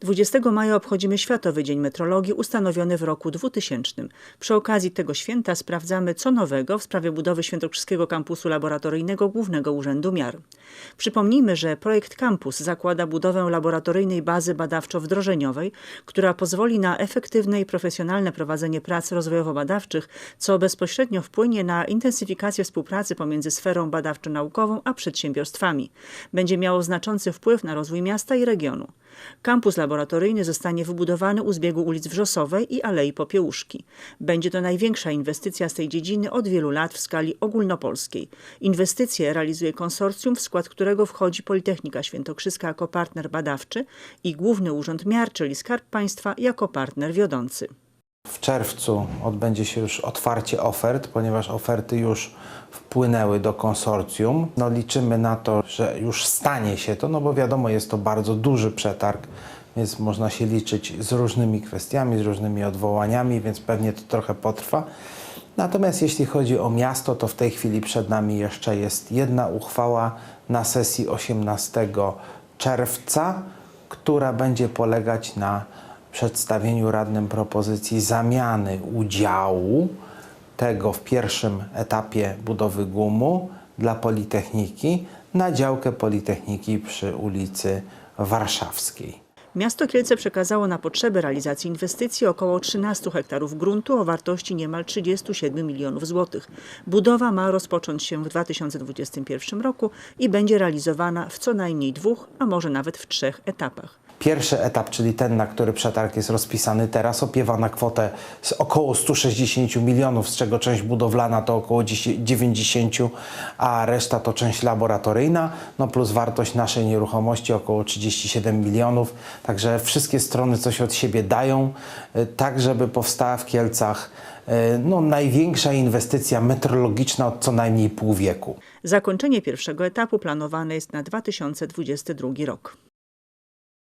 20 maja obchodzimy Światowy Dzień Metrologii ustanowiony w roku 2000. Przy okazji tego święta sprawdzamy, co nowego w sprawie budowy Świętokrzyskiego Kampusu Laboratoryjnego Głównego Urzędu Miar. Przypomnijmy, że projekt Campus zakłada budowę laboratoryjnej bazy badawczo-wdrożeniowej, która pozwoli na efektywne i profesjonalne prowadzenie prac rozwojowo-badawczych, co bezpośrednio wpłynie na intensyfikację współpracy pomiędzy sferą badawczo-naukową a przedsiębiorstwami. Będzie miało znaczący wpływ na rozwój miasta i regionu. Kampus laboratoryjny zostanie wybudowany u zbiegu ulic Wrzosowej i Alei Popiełuszki. Będzie to największa inwestycja z tej dziedziny od wielu lat w skali ogólnopolskiej. Inwestycje realizuje konsorcjum, w skład którego wchodzi Politechnika Świętokrzyska jako partner badawczy i Główny Urząd Miar, czyli Skarb Państwa, jako partner wiodący. W czerwcu odbędzie się już otwarcie ofert, ponieważ oferty już wpłynęły do konsorcjum. No, liczymy na to, że już stanie się to, no bo wiadomo, jest to bardzo duży przetarg, więc można się liczyć z różnymi kwestiami, z różnymi odwołaniami, więc pewnie to trochę potrwa. Natomiast jeśli chodzi o miasto, to w tej chwili przed nami jeszcze jest jedna uchwała na sesji 18 czerwca, która będzie polegać na przedstawieniu radnym propozycji zamiany udziału tego w pierwszym etapie budowy GUM-u dla Politechniki na działkę Politechniki przy ulicy Warszawskiej. Miasto Kielce przekazało na potrzeby realizacji inwestycji około 13 hektarów gruntu o wartości niemal 37 milionów złotych. Budowa ma rozpocząć się w 2021 roku i będzie realizowana w co najmniej dwóch, a może nawet w trzech etapach. Pierwszy etap, czyli ten, na który przetarg jest rozpisany teraz, opiewa na kwotę z około 160 milionów, z czego część budowlana to około 10 90, a reszta to część laboratoryjna, no plus wartość naszej nieruchomości około 37 milionów. Także wszystkie strony coś od siebie dają, y, tak żeby powstała w Kielcach y, no, największa inwestycja metrologiczna od co najmniej pół wieku. Zakończenie pierwszego etapu planowane jest na 2022 rok.